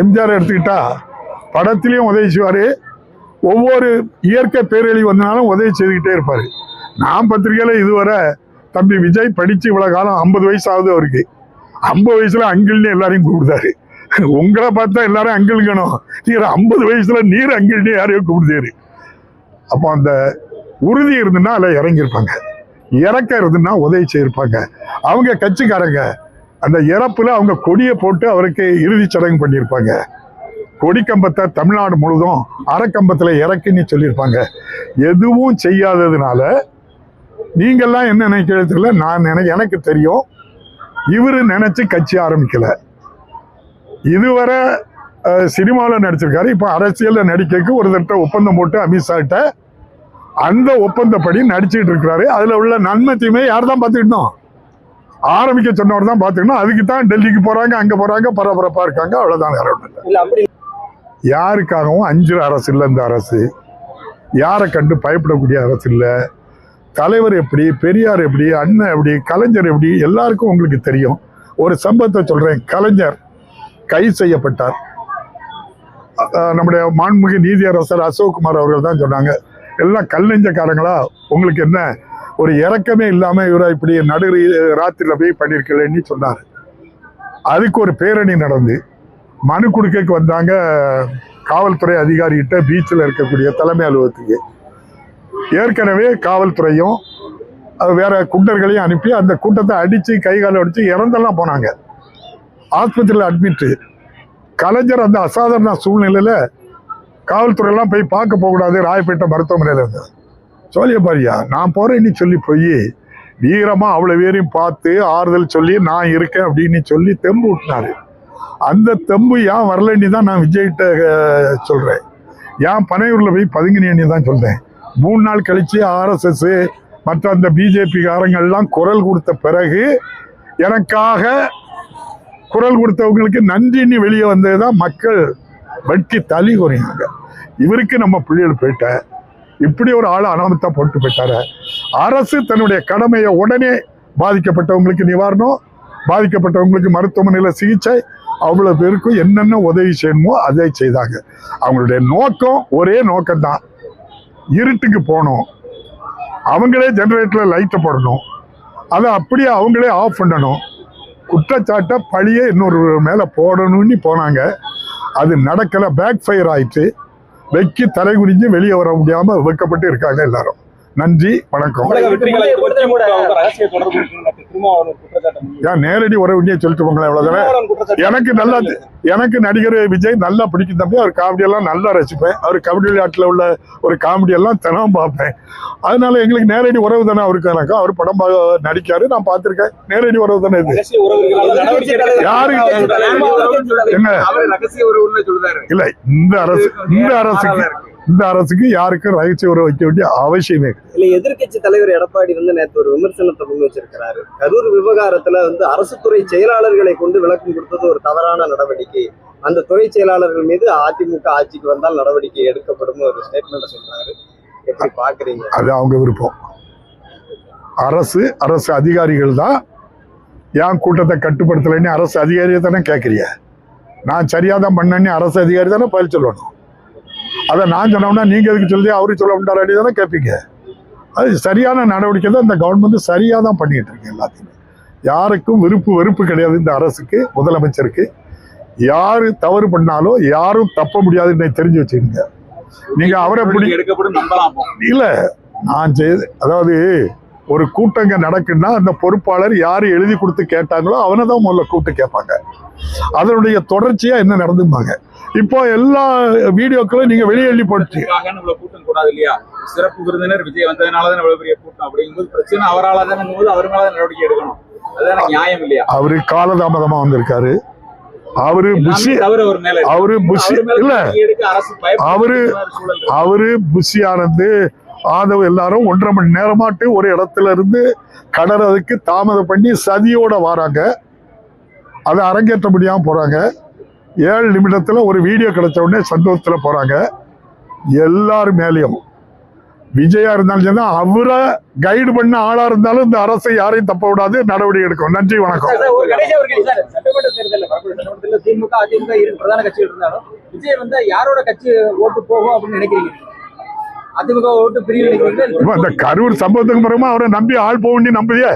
எம்ஜிஆர் எடுத்துக்கிட்டா படத்திலையும் உதவி செய்வார். ஒவ்வொரு இயற்கை பேரழிவு வந்தனாலும் உதவி செய்துக்கிட்டே இருப்பார். நான் பத்திரிக்கையில் இதுவரை தம்பி விஜய் படித்து இவ்வளோ காலம் ஐம்பது வயசு ஆகுது அவருக்கு. ஐம்பது வயசில் அங்கிள்னு எல்லாரையும் கூப்பிடுதாரு. உங்களை பார்த்தா எல்லாரும் அங்கிள்கணும் நீர் ஐம்பது வயசில் நீர் அங்கிள்னு யாரையும் கூப்பிடுதாரு. அப்போ அந்த உறுதி இருந்துன்னா அதில் இறங்கியிருப்பாங்க. இறக்க இருந்துன்னா உதவி செய்யிருப்பாங்க அவங்க கட்சிக்காரங்க அந்த இறப்புல அவங்க கொடியை போட்டு அவருக்கு இறுதிச் சடங்கு பண்ணியிருப்பாங்க. கொடிக்கம்பத்தை தமிழ்நாடு முழுதும் அறக்கம்பத்தில் இறக்குன்னு சொல்லியிருப்பாங்க. எதுவும் செய்யாததுனால நீங்கள்லாம் என்ன நினைக்கிறது தெரியல. நான் நினை எனக்கு தெரியும். இவரு நினச்சி கட்சி ஆரம்பிக்கல. இதுவரை சினிமாவில் நடிச்சிருக்காரு. இப்போ அரசியலில் நடிக்கிறதுக்கு ஒரு தட்ட ஒப்பந்தம் போட்டு அமித்ஷாட்ட அந்த ஒப்பந்தப்படி நடிச்சிட்டு இருக்கிறாரு. அதில் உள்ள நன்மை தீமை யார் தான் பார்த்துக்கிட்டோம் ஆரம்பிக்க சொன்னவர் தான் பார்த்துக்கணும் அதுக்கு தான் டெல்லிக்கு போகிறாங்க அங்கே போகிறாங்க பரபரப்பாக இருக்காங்க அவ்வளோதான் வேற யாருக்காகவும் அஞ்சு அரசு இல்லை இந்த அரசு. யாரை கண்டு பயப்படக்கூடிய அரசு இல்லை. தலைவர் எப்படி பெரியார் எப்படி அண்ணன் எப்படி கலைஞர் எப்படி எல்லாருக்கும் உங்களுக்கு தெரியும். ஒரு சம்பவத்தை சொல்றேன். கலைஞர் கைது செய்யப்பட்டார். நம்முடைய மாண்புமிகு நீதியரசர் அசோக்குமார் அவர்கள் தான் சொன்னாங்க. எல்லாம் கல்லெஞ்சக்காரங்களா உங்களுக்கு என்ன? ஒரு இறக்கமே இல்லாம இவரை இப்படி நடு ராத்திரில போய் பண்ணிருக்கலன்னு சொன்னார். அதுக்கு ஒரு பேரணி நடந்து மனு கொடுக்கக்கு வந்தாங்க காவல்துறை அதிகாரிகிட்ட பீச்சில் இருக்கக்கூடிய தலைமை அலுவலகத்துக்கு. ஏற்கனவே காவல்துறையும் அது வேற குண்டர்களையும் அனுப்பி அந்த கூட்டத்தை அடித்து கை கால் அடித்து இறந்தெல்லாம் போனாங்க. ஆஸ்பத்திரியில் அட்மிட்டு கலைஞர் அந்த அசாதாரண சூழ்நிலையில் காவல்துறையெல்லாம் போய் பார்க்க போகக்கூடாது ராயப்பேட்டை மருத்துவமனையில் இருந்தது சோழிய பாரியா நான் போகிறேன்னு சொல்லி போய் வீரமாக அவ்வளோ பேரையும் பார்த்து ஆறுதல் சொல்லி நான் இருக்கேன் அப்படின்னு சொல்லி தெம்பு விட்டினாரு. அந்த தெம்பு ஏன் வரலன்னு தான் நான் விஜய்கிட்ட சொல்கிறேன் சொல்றேன். ஏன் பனையூர்ல போய் பதுங்கினேன்னு தான் சொல்றேன். மூணு நாள் கழிச்சு ஆர்எஸ்எஸ் மற்ற அந்த பிஜேபி காரங்கள்லாம் குரல் கொடுத்த பிறகு எனக்காக குரல் கொடுத்தவங்களுக்கு நன்றின்னு வெளியே வந்தது தான் மக்கள் வெட்டி தலி குறையாங்க இவருக்கு நம்ம பிள்ளைகள் போயிட்ட இப்படி ஒரு ஆள் அனாமத்தா போட்டு போயிட்டாரு. அரசு தன்னுடைய கடமையை உடனே பாதிக்கப்பட்டவங்களுக்கு நிவாரணம் பாதிக்கப்பட்டவங்களுக்கு மருத்துவமனையில் சிகிச்சை அவ்வளோ பேருக்கும் என்னென்ன உதவி செய்யணுமோ அதை செய்தாங்க. அவங்களுடைய நோக்கம் ஒரே நோக்கம்தான். இருட்டுக்கு போகணும். அவங்களே ஜெனரேட்டரில் லைட்டை போடணும். அதை அப்படியே அவங்களே ஆஃப் பண்ணணும். குற்றச்சாட்டை பழியே இன்னொரு மேலே போடணும்னு போனாங்க. அது நடக்கலை பேக் ஃபயர் ஆயிட்டு. வெக்கி தலை குறிஞ்சு வெளியே வர முடியாமல் வைக்கப்பட்டு இருக்காங்க எல்லாரும். நன்றி வணக்கம். நேரடி உறவுன்னே சொல்லிட்டு போங்களேன் குற்றச்சாட்டு எனக்கு நல்லா எனக்கு நடிகர் விஜய் நல்லா பிடிக்கும் தம்பி அவர் காமெடி எல்லாம் நல்லா ரசிப்பேன். அவர் கபடி விளையாட்டில் உள்ள ஒரு காமெடி எல்லாம் தினமும் பார்ப்பேன். அதனால எங்களுக்கு நேரடி உறவு தானே அவருக்கு எனக்கு அவர் படம் பா- நடிக்காரு நான் பார்த்திருக்கேன். நேரடி உறவு தானே இது? யாரு என்ன அவரு ரகசிய உறவுன்னு சொல்றாரு? இல்ல இந்த அரசு இந்த அரசுக்கு இந்த அரசுக்கு யாருக்கும் ரகசிய உறவு வைக்க வேண்டிய அவசியமே. இல்ல எதிர்க்கட்சி தலைவர் எடப்பாடி வந்து நேற்று ஒரு விமர்சனத்தை முன் வச்சிருக்கிறாரு. கரூர் விவகாரத்துல வந்து அரசு துறை செயலாளர்களை கொண்டு விளக்கம் கொடுத்தது ஒரு தவறான நடவடிக்கை. அந்த துறை செயலாளர்கள் மீது அதிமுக ஆட்சிக்கு வந்தால் நடவடிக்கை எடுக்கப்படும் ஒரு ஸ்டேட்மெண்ட் சொல்றாரு. எப்படி பாக்குறீங்க? அது அவங்க விருப்பம். அரசு அரசு அதிகாரிகள் தான் ஏன் கூட்டத்தை கட்டுப்படுத்தலைன்னு அரசு அதிகாரியை தானே கேட்குறிய நான் சரியாக தான் பண்ணேன்னு அரசு அதிகாரி தானே பதில் சொல்லணும். அதை நான் சொன்னோம்னா நீங்கள் எதுக்கு சொல்லி அவரு சொல்ல மாட்டாரு தானே கேட்பீங்க அது சரியான நடவடிக்கை தான் இந்த கவர்மெண்ட் சரியாக தான் பண்ணிட்டு இருக்கு எல்லாத்தையுமே. யாருக்கும் விருப்பு வெறுப்பு கிடையாது இந்த அரசுக்கு முதலமைச்சருக்கு. யாரு தவறு பண்ணாலும் யாரும் தப்ப முடியாதுன்னு தெரிஞ்சு வச்சுக்கோங்க. நீங்க அவரை பிடி இல்ல நான் செய்து அதாவது ஒரு கூட்டங்க நடக்குன்னா அந்த பொறுப்பாளர் யார் எழுதி கொடுத்து கேட்டாங்களோ அவனை தான் முதல்ல கூப்பிட்டு கேட்பாங்க. அதனுடைய தொடர்ச்சியா என்ன நடந்துப்பாங்க இப்போ எல்லா வீடியோக்களும் நீங்க வெளியே எழுதி போட்டு. அதுக்காக இவ்வளவு கூட்டம் கூடாது இல்லையா சிறப்பு விருந்தினர் விஜய் வந்ததுனால தான் இவ்வளவு பெரிய கூட்டம். அப்படிங்கும்போது பிரச்சனை அவரால தானே போது அவர் மேல நடவடிக்கை எடுக்கணும். அதுதானே நியாயம் இல்லையா? அவரு காலதாமதமா வந்திருக்காரு. அவரு புஷி அவர் புஷி இல்ல. அவரு-. அவரு புஷி ஆனந்து ஆதவ் எல்லாரும் ஒன்றரை மணி நேரமாட்டு ஒரு இடத்துல இருந்து கடறதுக்கு தாமதம் பண்ணி சதியோட வராங்க. அதை அரங்கேற்ற முடியாம போறாங்க. ஏழு நிமிடத்துல ஒரு வீடியோ கிடைச்ச உடனே சந்தோஷத்துல போறாங்க. எல்லார் மேலேயும். விஜயா இருந்தாலும் சரி அவரை கைடு பண்ண ஆளா இருந்தாலும் இந்த அரசை யாரையும் தப்ப விடாது நடவடிக்கை எடுக்கும். நன்றி வணக்கம். சட்டமன்ற தேர்தலில் திமுக அதிமுக இரு பிரதான கட்சிகள் இருந்தாலும் விஜய் வந்து யாரோட கட்சி ஓட்டு போகும் அப்படின்னு நினைக்கிறீங்க? அதிமுக ஓட்டு பிரிவு நினைக்கிறீங்க இப்ப இந்த கரூர் சம்பவத்துக்கு பிறகுமா அவரை நம்பி ஆள் போக வேண்டிய நம்புதியே